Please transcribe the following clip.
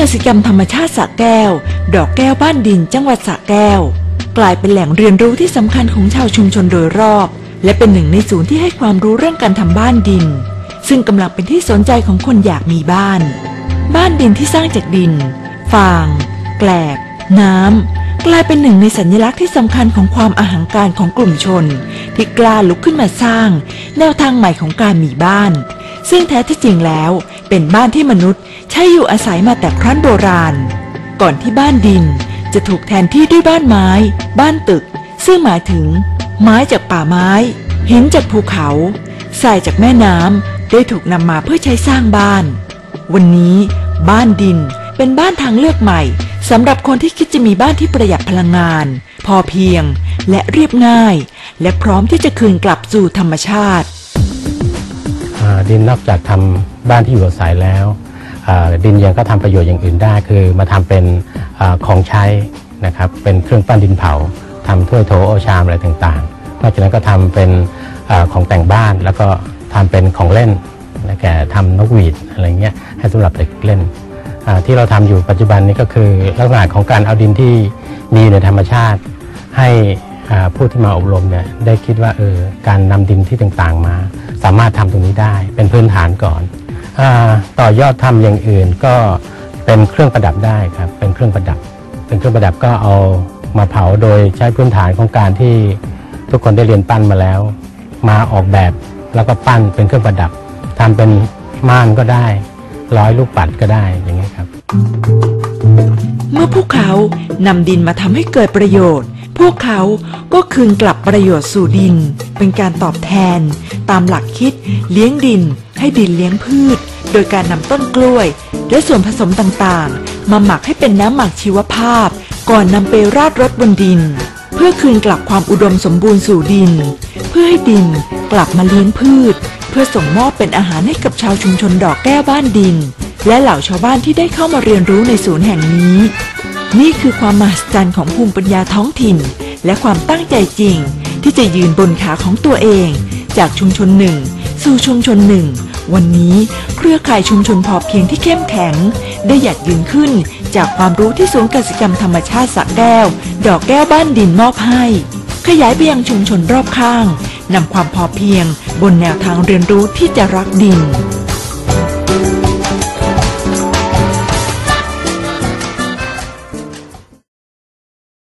กสิกรรมธรรมชาติสระแก้ว ดอกแก้วบ้านดินจังหวัดสระแก้ว กลายเป็นแหล่งเรียนรู้ที่สำคัญของชาวชุมชนโดยรอบ และเป็นหนึ่งในศูนย์ที่ให้ความรู้เรื่องการทำบ้านดิน ซึ่งกำลังเป็นที่สนใจของคนอยากมีบ้าน บ้านดินที่สร้างจากดิน ฟาง แกลบ น้ำ กลายเป็นหนึ่งในสัญลักษณ์ที่สำคัญของความอาหังการของกลุ่มชน ที่กล้าลุกขึ้นมาสร้าง แนวทางใหม่ของการมีบ้านซึ่งแท้ที่จริงแล้ว เป็นบ้านที่มนุษย์ใช้อยู่อาศัยมาแต่ครั้นโบราณ ก่อนที่บ้านดินจะถูกแทนที่ด้วยบ้านไม้ บ้านตึก ซึ่งหมายถึง ไม้จากป่าไม้ หินจากภูเขาทรายจากแม่น้ำได้ถูกนำมาเพื่อใช้สร้างบ้าน วันนี้ บ้านดินเป็นบ้านทางเลือกใหม่สำหรับคนที่คิดจะมีบ้านที่ประหยัดพลังงาน พอเพียงและเรียบง่าย และพร้อมที่จะคืนกลับสู่ธรรมชาติ ดินนอกจากทำบ้านที่อยู่อาศัยแล้วดินยังก็ทำประโยชน์อย่างอื่นได้ คือมาทำเป็นอของใช้นะครับเป็นเครื่องปั้นดินเผาทำถ้วยโถโอชามอะไรต่างๆนอกจากนั้นก็ทำเป็นอของแต่งบ้านแล้วก็ทำเป็นของเล่นนะแก่ทำนกหวีดอะไรเงี้ยให้สำหรับเด็กเล่นที่เราทำอยู่ปัจจุบันนี้ก็คือลักษณะของการเอาดินที่มีในธรรมชาติให้ ผู้ที่มาอบรมเนี่ยได้คิดว่าเออการนำดินที่ต่างๆมา สามารถทำตรงนี้ได้เป็นพื้นฐานก่อนอต่อยอดทำอย่างอื่นก็เป็นเครื่องประดับได้ครับเป็นเครื่องประดับ เป็นเครื่องประดับก็เอามาเผาโดยใช้พื้นฐานของการที่ทุกคนได้เรียนปั้นมาแล้ว มาออกแบบแล้วก็ปั้นเป็นเครื่องประดับทำเป็นม่านก็ได้ ร้อยลูกปัดก็ได้อย่างนี้ยครับ เมื่อพวกเขานำดินมาทำให้เกิดประโยชน์ พวกเขาก็คืนกลับประโยชน์สู่ดิน เป็นการตอบแทน ตามหลักคิดเลี้ยงดิน ให้ดินเลี้ยงพืช โดยการนำต้นกล้วย และส่วนผสมต่างๆ มาหมักให้เป็นน้ำหมักชีวภาพ ก่อนนำไปราดรดบนดิน เพื่อคืนกลับความอุดมสมบูรณ์สู่ดิน เพื่อให้ดินกลับมาเลี้ยงพืช เพื่อส่งมอบเป็นอาหารให้กับชาวชุมชนดอกแก้วบ้านดิน และเหล่าชาวบ้านที่ได้เข้ามาเรียนรู้ในศูนย์แห่งนี้ นี่คือความมหัศจรรย์ของภูมิปัญญาท้องถิ่น และความตั้งใจจริง ที่จะยืนบนขาของตัวเอง จากชุมชนหนึ่ง สู่ชุมชนหนึ่ง วันนี้เครือข่ายชุมชนพอเพียงที่เข้มแข็ง ได้หยัดยืนขึ้น จากความรู้ที่ศูนย์กสิกรรมธรรมชาติสระแก้ว ดอกแก้วบ้านดินมอบให้ ขยายไปยังชุมชนรอบข้างนำความพอเพียง บนแนวทางเรียนรู้ที่จะรักดิน